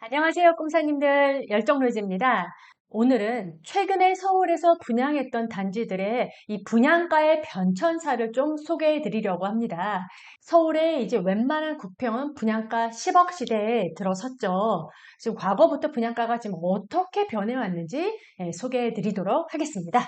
안녕하세요, 꿈사님들. 열정로즈입니다. 오늘은 최근에 서울에서 분양했던 단지들의 이 분양가의 변천사를 좀 소개해 드리려고 합니다. 서울의 이제 웬만한 구평은 분양가 10억 시대에 들어섰죠. 지금 과거부터 분양가가 지금 어떻게 변해왔는지 예, 소개해 드리도록 하겠습니다.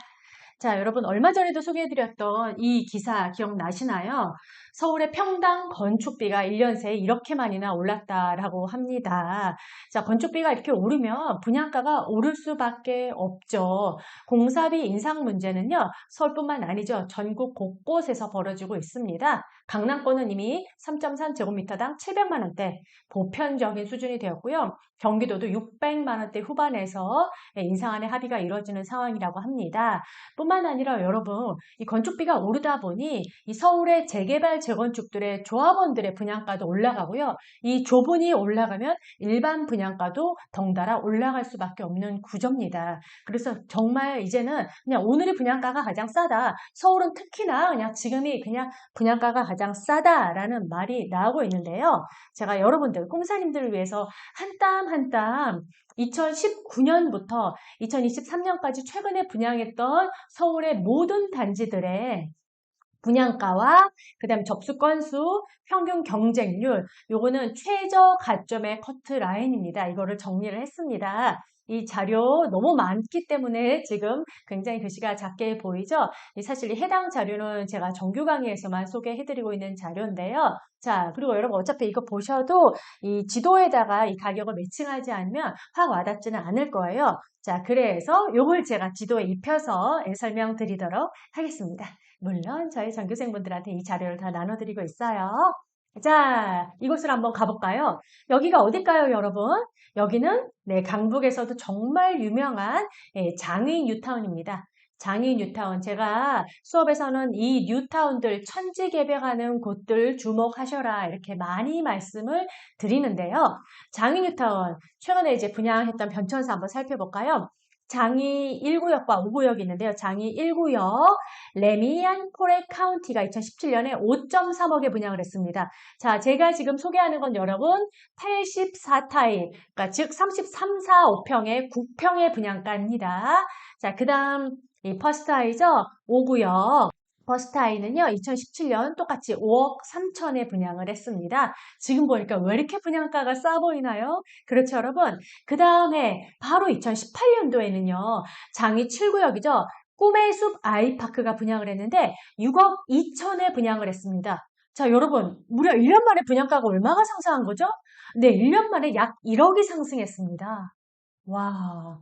자, 여러분 얼마 전에도 소개해드렸던 이 기사 기억나시나요? 서울의 평당 건축비가 1년 새에 이렇게만이나 올랐다라고 합니다. 자, 건축비가 이렇게 오르면 분양가가 오를 수밖에 없죠. 공사비 인상 문제는요, 서울뿐만 아니죠. 전국 곳곳에서 벌어지고 있습니다. 강남권은 이미 3.3제곱미터당 700만 원대 보편적인 수준이 되었고요. 경기도도 600만 원대 후반에서 인상안의 합의가 이루어지는 상황이라고 합니다. 뿐만 아니라 여러분 이 건축비가 오르다 보니 이 서울의 재개발 재건축들의 조합원들의 분양가도 올라가고요. 이 조분이 올라가면 일반 분양가도 덩달아 올라갈 수밖에 없는 구조입니다. 그래서 정말 이제는 그냥 오늘의 분양가가 가장 싸다. 서울은 특히나 그냥 지금이 그냥 분양가가 가장 싸다라는 말이 나오고 있는데요. 제가 여러분들 꼼사님들을 위해서 한 땀 한땀 2019년부터 2023년까지 최근에 분양했던 서울의 모든 단지들의 분양가와 그다음 접수 건수, 평균 경쟁률, 요거는 최저 가점의 커트 라인입니다. 이거를 정리를 했습니다. 이 자료 너무 많기 때문에 지금 굉장히 글씨가 작게 보이죠? 사실 이 해당 자료는 제가 정규 강의에서만 소개해드리고 있는 자료인데요. 자, 그리고 여러분 어차피 이거 보셔도 이 지도에다가 이 가격을 매칭하지 않으면 확 와닿지는 않을 거예요. 자, 그래서 요걸 제가 지도에 입혀서 설명드리도록 하겠습니다. 물론 저희 전교생분들한테 이 자료를 다 나눠드리고 있어요. 자, 이곳을 한번 가볼까요? 여기가 어딜까요, 여러분? 여기는 네, 강북에서도 정말 유명한 예, 장위 뉴타운입니다. 장위 뉴타운. 제가 수업에서는 이 뉴타운들 천지개벽하는 곳들 주목하셔라 이렇게 많이 말씀을 드리는데요. 장위 뉴타운 최근에 이제 분양했던 변천사 한번 살펴볼까요? 장이 1구역과 5구역이 있는데요. 장이 1구역 레미안 포레 카운티가 2017년에 5.3억에 분양을 했습니다. 자, 제가 지금 소개하는 건 여러분 84타일, 그러니까 즉 33, 4, 5평의 9평의 분양가입니다. 자, 그 다음 이 퍼스트 아이죠. 5구역 버스타이는요, 2017년 똑같이 5억 3천에 분양을 했습니다. 지금 보니까 왜 이렇게 분양가가 싸 보이나요? 그렇죠, 여러분. 그 다음에 바로 2018년도에는요, 장이 7구역이죠. 꿈의 숲 아이파크가 분양을 했는데 6억 2천에 분양을 했습니다. 자, 여러분, 무려 1년 만에 분양가가 얼마가 상승한 거죠? 네, 1년 만에 약 1억이 상승했습니다. 와,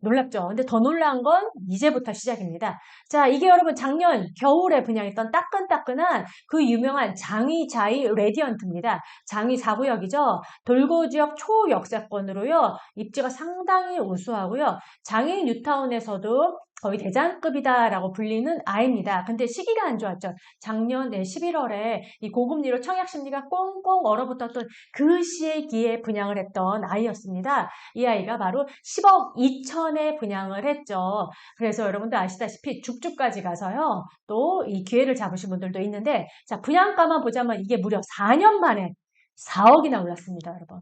놀랍죠? 근데 더 놀라운 건 이제부터 시작입니다. 자, 이게 여러분 작년 겨울에 분양했던 따끈따끈한 그 유명한 장위자이 레디언트입니다. 장위 4구역이죠. 돌고 지역 초역세권으로요. 입지가 상당히 우수하고요. 장위 뉴타운에서도 거의 대장급이다라고 불리는 아이입니다. 근데 시기가 안 좋았죠. 작년 11월에 이 고금리로 청약 심리가 꽁꽁 얼어붙었던 그 시기에 분양을 했던 아이였습니다. 이 아이가 바로 10억 2천에 분양을 했죠. 그래서 여러분들 아시다시피 죽죽까지 가서요. 또 이 기회를 잡으신 분들도 있는데 자 분양가만 보자면 이게 무려 4년 만에 4억이나 올랐습니다, 여러분.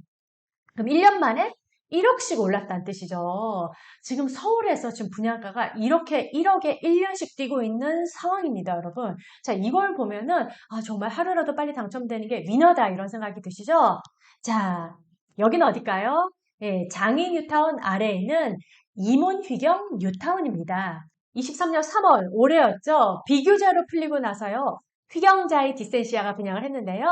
그럼 1년 만에 1억씩 올랐다는 뜻이죠. 지금 서울에서 지금 분양가가 이렇게 1억에 1년씩 뛰고 있는 상황입니다, 여러분. 자, 이걸 보면은, 아, 정말 하루라도 빨리 당첨되는 게 위너다, 이런 생각이 드시죠? 자, 여기는 어딜까요? 예, 장인 뉴타운 아래에 있는 이문휘경 뉴타운입니다. 23년 3월, 올해였죠. 비교자로 풀리고 나서요. 휘경자의 디센시아가 분양을 했는데요.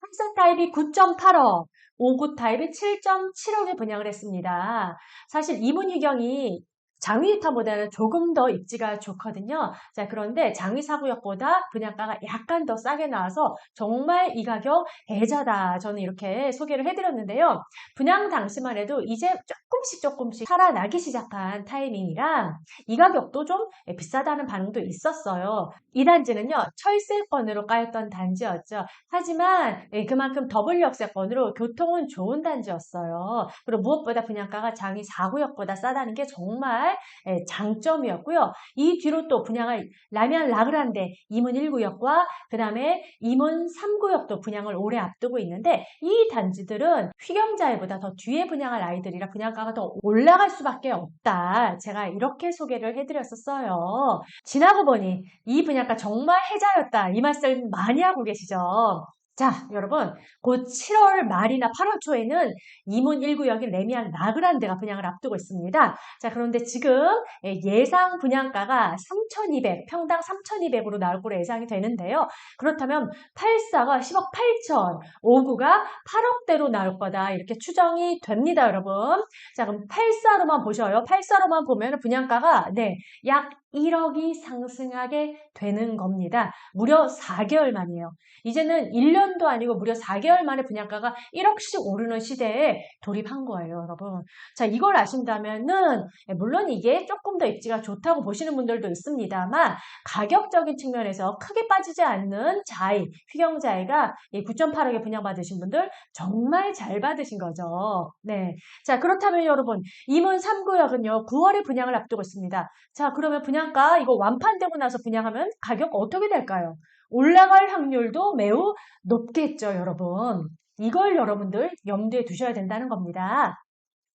합산 타입이 9.8억, 5구 타입이 7.7억에 분양을 했습니다. 사실 이문희경이 장위유타보다는 조금 더 입지가 좋거든요. 자, 그런데 장위사구역보다 분양가가 약간 더 싸게 나와서 정말 이 가격 애자다. 저는 이렇게 소개를 해드렸는데요. 분양 당시만 해도 이제 조금씩 조금씩 살아나기 시작한 타이밍이라 이 가격도 좀 비싸다는 반응도 있었어요. 이 단지는요, 철세권으로 까였던 단지였죠. 하지만 예, 그만큼 더블 역세권으로 교통은 좋은 단지였어요. 그리고 무엇보다 분양가가 장위 4구역보다 싸다는 게 정말 예, 장점이었고요. 이 뒤로 또 분양을 라면 라그란데 이문 1구역과 그 다음에 이문 3구역도 분양을 올해 앞두고 있는데 이 단지들은 휘경자회보다 더 뒤에 분양할 아이들이라 분양가가 더 올라갈 수밖에 없다. 제가 이렇게 소개를 해드렸었어요. 지나고 보니 이 분양가 정말 해자였다. 이 말씀 많이 하고 계시죠. 자, 여러분, 곧 7월 말이나 8월 초에는 이문 1구역인 레미안 라그란데가 분양을 앞두고 있습니다. 자, 그런데 지금 예상 분양가가 3,200, 평당 3,200으로 나올 거로 예상이 되는데요. 그렇다면 84가 10억 8천, 59가 8억대로 나올 거다. 이렇게 추정이 됩니다, 여러분. 자, 그럼 84로만 보셔요. 84로만 보면 분양가가, 네, 약 1억이 상승하게 되는 겁니다. 무려 4개월 만이에요. 이제는 1년 도 아니고 무려 4개월 만에 분양가가 1억씩 오르는 시대에 돌입한 거예요, 여러분. 자, 이걸 아신다면은 예, 물론 이게 조금 더 입지가 좋다고 보시는 분들도 있습니다만 가격적인 측면에서 크게 빠지지 않는 자이, 휘경자이가 9.8억에 분양받으신 분들 정말 잘 받으신 거죠. 네. 자, 그렇다면 여러분, 임원 3구역은요, 9월에 분양을 앞두고 있습니다. 자, 그러면 분양가 이거 완판되고 나서 분양하면 가격 어떻게 될까요? 올라갈 확률도 매우 높겠죠, 여러분. 이걸 여러분들 염두에 두셔야 된다는 겁니다.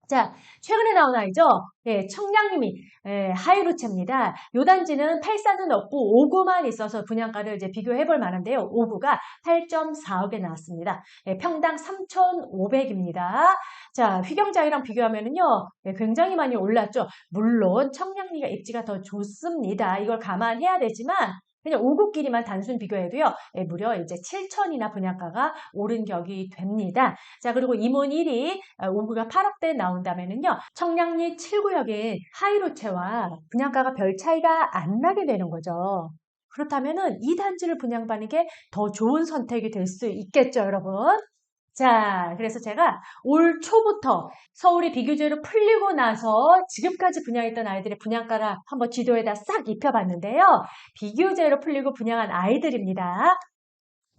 자, 최근에 나온 아이죠? 예, 청량님이 예, 하이루체입니다. 요 단지는 8사는 없고 5구만 있어서 분양가를 이제 비교해 볼 만한데요. 5구가 8.4억에 나왔습니다. 예, 평당 3,500입니다. 자, 휘경자이랑 비교하면은요, 예, 굉장히 많이 올랐죠. 물론 청량리가 입지가 더 좋습니다. 이걸 감안해야 되지만 그냥 5구끼리만 단순 비교해도요, 예, 무려 이제 7천이나 분양가가 오른 격이 됩니다. 자, 그리고 이문 1위 5구가 8억대 나온다면은요, 청량리 7구역인 하이로체와 분양가가 별 차이가 안 나게 되는 거죠. 그렇다면 은 이 단지를 분양받는 게 더 좋은 선택이 될 수 있겠죠, 여러분. 자, 그래서 제가 올 초부터 서울이 비교제로 풀리고 나서 지금까지 분양했던 아이들의 분양가를 한번 지도에다 싹 입혀봤는데요. 비교제로 풀리고 분양한 아이들입니다.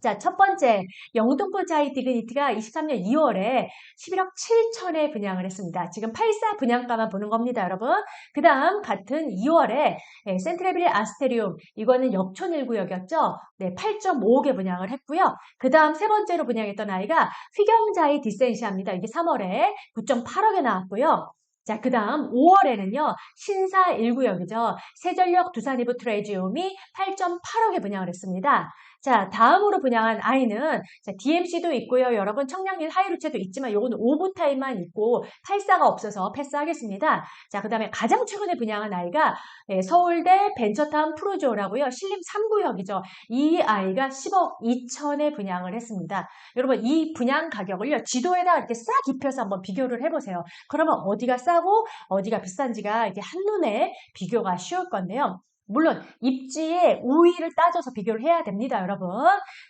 자, 첫 번째, 영등포 자이 디그니티가 23년 2월에 11억 7천에 분양을 했습니다. 지금 84 분양가만 보는 겁니다, 여러분. 그 다음 같은 2월에 센트레빌 아스테리움, 이거는 역촌 1구역이었죠. 네, 8.5억에 분양을 했고요. 그 다음 세 번째로 분양했던 아이가 휘경자이 디센시아입니다. 이게 3월에 9.8억에 나왔고요. 자, 그 다음 5월에는요, 신사 1구역이죠. 세전력 두산이브 트레지움이 8.8억에 분양을 했습니다. 자, 다음으로 분양한 아이는 자, DMC도 있고요. 여러분 청량리 하이루체도 있지만 요거는 5부 타입만 있고 8사가 없어서 패스하겠습니다. 자, 그 다음에 가장 최근에 분양한 아이가 예, 서울대 벤처타운 프로조라고요. 신림 3구역이죠. 이 아이가 10억 2천에 분양을 했습니다. 여러분 이 분양 가격을요. 지도에다 이렇게 싹 입혀서 한번 비교를 해보세요. 그러면 어디가 싸고 어디가 비싼지가 이게 한눈에 비교가 쉬울 건데요. 물론 입지의 우위를 따져서 비교를 해야 됩니다, 여러분.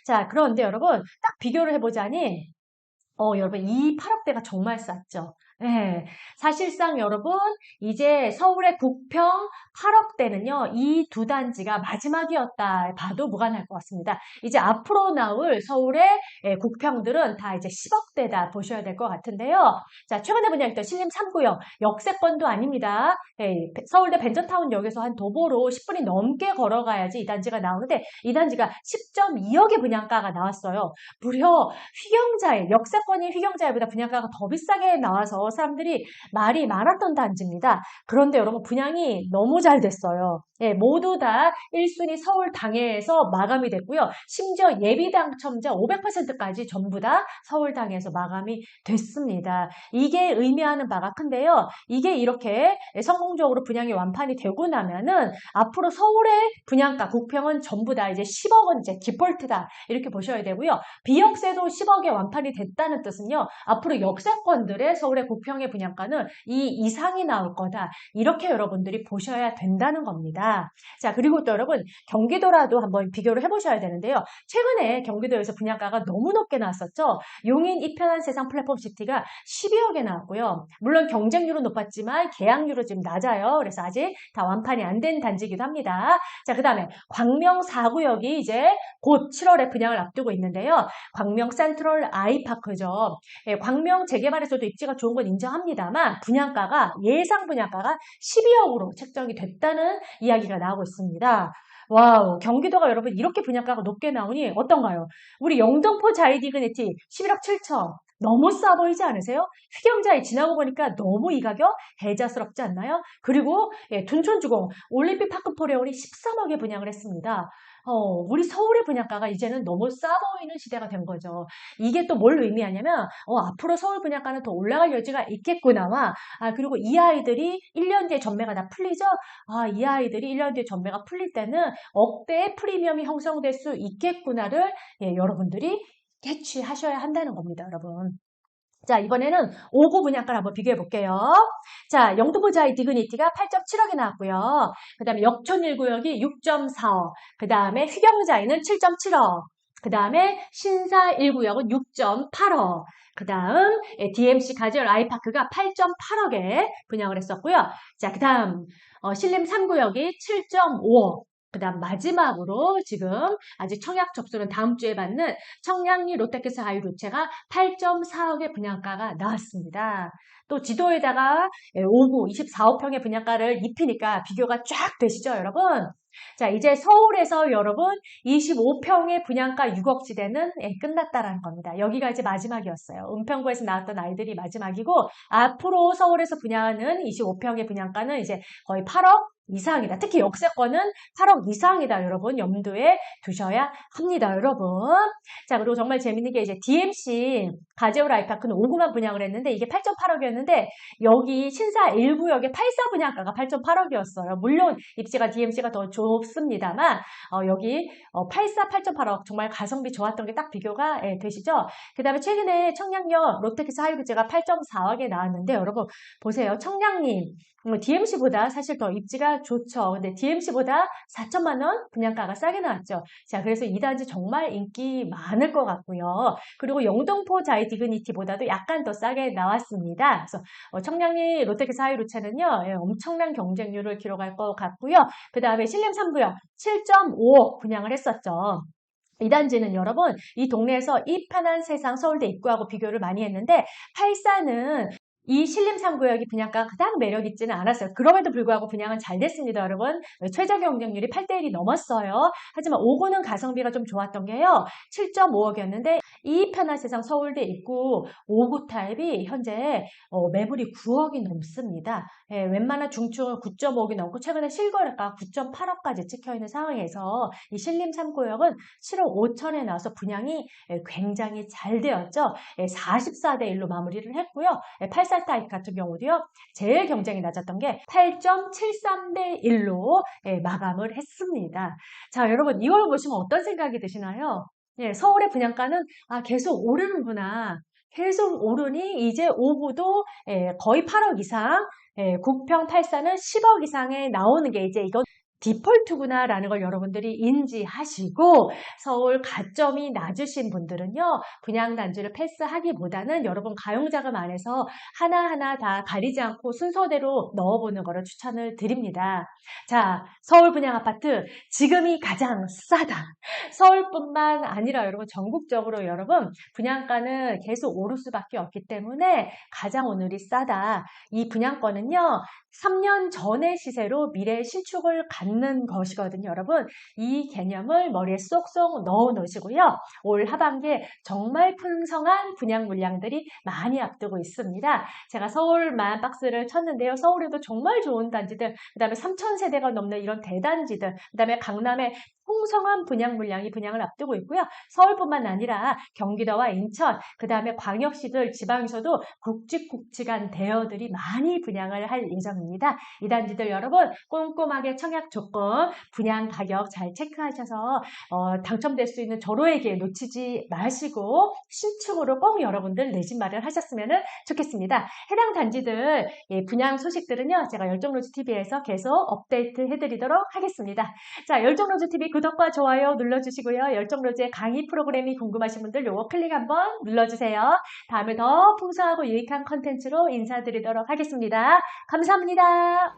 자, 그런데 여러분 딱 비교를 해보자니 어, 여러분 이 8억대가 정말 쌌죠. 네, 사실상 여러분 이제 서울의 국평 8억대는요 이 두 단지가 마지막이었다 봐도 무관할 것 같습니다. 이제 앞으로 나올 서울의 예, 국평들은 다 이제 10억대다 보셔야 될 것 같은데요. 자 최근에 분양했던 신림 3구역 역세권도 아닙니다. 예, 서울대 벤저타운역에서 한 도보로 10분이 넘게 걸어가야지 이 단지가 나오는데 이 단지가 10.2억의 분양가가 나왔어요. 무려 휘경자의 역세권인 휘경자에보다 분양가가 더 비싸게 나와서 사람들이 말이 많았던 단지입니다. 그런데 여러분 분양이 너무 잘 됐어요. 예, 모두 다 1순위 서울 당해에서 마감이 됐고요. 심지어 예비 당첨자 500%까지 전부 다 서울 당해에서 마감이 됐습니다. 이게 의미하는 바가 큰데요. 이게 이렇게 성공적으로 분양이 완판이 되고 나면은 앞으로 서울의 분양가 국평은 전부 다 이제 10억은 이제 디폴트다 이렇게 보셔야 되고요. 비역세도 10억에 완판이 됐다는 뜻은요. 앞으로 역세권들의 서울의 국평의 분양가는 이 이상이 나올 거다. 이렇게 여러분들이 보셔야 된다는 겁니다. 자, 그리고 또 여러분 경기도라도 한번 비교를 해보셔야 되는데요. 최근에 경기도에서 분양가가 너무 높게 나왔었죠. 용인 이편한 세상 플랫폼 시티가 12억에 나왔고요. 물론 경쟁률은 높았지만 계약률은 지금 낮아요. 그래서 아직 다 완판이 안 된 단지이기도 합니다. 자, 그 다음에 광명 4구역이 이제 곧 7월에 분양을 앞두고 있는데요. 광명 센트럴 아이파크죠. 예, 광명 재개발에서도 입지가 좋은 건건 인정합니다만 분양가가 예상 분양가가 12억으로 책정이 됐다는 이야기가 나오고 있습니다. 와우, 경기도가 여러분 이렇게 분양가가 높게 나오니 어떤가요? 우리 영등포 자이디그네티 11억 7천. 너무 싸 보이지 않으세요? 휘경자에 지나고 보니까 너무 이 가격 대자스럽지 않나요? 그리고 예, 둔촌주공 올림픽 파크포레온이 13억에 분양을 했습니다. 어, 우리 서울의 분양가가 이제는 너무 싸 보이는 시대가 된 거죠. 이게 또 뭘 의미하냐면 어, 앞으로 서울 분양가는 더 올라갈 여지가 있겠구나와 아, 그리고 이 아이들이 1년 뒤에 전매가 다 풀리죠? 아, 이 아이들이 1년 뒤에 전매가 풀릴 때는 억대의 프리미엄이 형성될 수 있겠구나를 예, 여러분들이 캐치하셔야 한다는 겁니다, 여러분. 자, 이번에는 5구 분양가를 한번 비교해 볼게요. 자, 영등포자의 디그니티가 8.7억에 나왔고요. 그 다음에 역촌 1구역이 6.4억. 그 다음에 휘경자이는 7.7억. 그 다음에 신사 1구역은 6.8억. 그 다음 DMC 가지얼 아이파크가 8.8억에 분양을 했었고요. 자, 그 다음 어, 신림 3구역이 7.5억. 그 다음 마지막으로 지금 아직 청약 접수는 다음 주에 받는 청량리 롯데캐슬 하이루체가 8.4억의 분양가가 나왔습니다. 또 지도에다가 5구 24호평의 분양가를 입히니까 비교가 쫙 되시죠 여러분? 자 이제 서울에서 여러분 25평의 분양가 6억지대는 예, 끝났다라는 겁니다. 여기가 이제 마지막이었어요. 은평구에서 나왔던 아이들이 마지막이고 앞으로 서울에서 분양하는 25평의 분양가는 이제 거의 8억 이상이다. 특히 역세권은 8억 이상이다. 여러분 염두에 두셔야 합니다. 여러분. 자 그리고 정말 재밌는 게 이제 DMC 가제오 라이파크는 5구만 분양을 했는데 이게 8.8억이었는데 여기 신사 1구역의 84 분양가가 8.8억이었어요. 물론 입지가 DMC가 더 좁습니다만 어, 여기 어, 84 8.8억 정말 가성비 좋았던 게 딱 비교가 예, 되시죠. 그 다음에 최근에 청량역 롯데캐스 하이브제가 8.4억에 나왔는데 여러분 보세요. 청량님 DMC보다 뭐 사실 더 입지가 좋죠. 근데 DMC보다 4천만 원 분양가가 싸게 나왔죠. 자, 그래서 이 단지 정말 인기 많을 것 같고요. 그리고 영등포 자이 디그니티보다도 약간 더 싸게 나왔습니다. 그래서 어, 청량리 롯데캐스 하이루차는요, 예, 엄청난 경쟁률을 기록할 것 같고요. 그 다음에 신림 3구역 7.5억 분양을 했었죠. 이 단지는 여러분 이 동네에서 이 편한 세상 서울대 입구하고 비교를 많이 했는데 84는 이 신림 3구역이 분양가가 그닥 매력 있지는 않았어요. 그럼에도 불구하고 분양은 잘 됐습니다, 여러분. 최저 경쟁률이 8대1이 넘었어요. 하지만 5구는 가성비가 좀 좋았던 게요. 7.5억이었는데 이 편한 세상 서울대 입구 5구 타입이 현재 어, 매물이 9억이 넘습니다. 예, 웬만한 중축은 9.5억이 넘고 최근에 실거래가 9.8억까지 찍혀있는 상황에서 이 신림 3구역은 7억 5천에 나와서 분양이 예, 굉장히 잘 되었죠. 예, 44대 1로 마무리를 했고요. 84 예, 타입 같은 경우도요. 제일 경쟁이 낮았던 게 8.73대 1로 예, 마감을 했습니다. 자 여러분 이걸 보시면 어떤 생각이 드시나요? 예, 서울의 분양가는 아, 계속 오르는구나. 계속 오르니 이제 5구도 예, 거의 8억 이상, 예, 9평 8사는 10억 이상에 나오는 게 이제 이건 디폴트구나 라는 걸 여러분들이 인지하시고 서울 가점이 낮으신 분들은요 분양 단지를 패스하기보다는 여러분 가용자금 안에서 하나하나 다 가리지 않고 순서대로 넣어보는 것을 추천을 드립니다. 자 서울 분양 아파트 지금이 가장 싸다. 서울뿐만 아니라 여러분 전국적으로 여러분 분양가는 계속 오를 수밖에 없기 때문에 가장 오늘이 싸다. 이 분양권은요 3년 전의 시세로 미래 신축을 갖는 것이거든요. 여러분 이 개념을 머리에 쏙쏙 넣어 놓으시고요. 올 하반기에 정말 풍성한 분양 물량들이 많이 앞두고 있습니다. 제가 서울만 박스를 쳤는데요. 서울에도 정말 좋은 단지들, 그 다음에 3천 세대가 넘는 이런 대단지들, 그 다음에 강남에 풍성한 분양 물량이 분양을 앞두고 있고요. 서울뿐만 아니라 경기도와 인천, 그 다음에 광역시들 지방에서도 굵직굵직한 대여들이 많이 분양을 할 예정입니다. 이 단지들 여러분 꼼꼼하게 청약 조건, 분양 가격 잘 체크하셔서 어, 당첨될 수 있는 기회 놓치지 마시고 신축으로 꼭 여러분들 내 집 마련하셨으면 좋겠습니다. 해당 단지들 예, 분양 소식들은요. 제가 열정로즈TV에서 계속 업데이트 해드리도록 하겠습니다. 자, 열정로즈TV 구독과 좋아요 눌러주시고요. 열정로즈의 강의 프로그램이 궁금하신 분들 요거 클릭 한번 눌러주세요. 다음에 더 풍성하고 유익한 컨텐츠로 인사드리도록 하겠습니다. 감사합니다.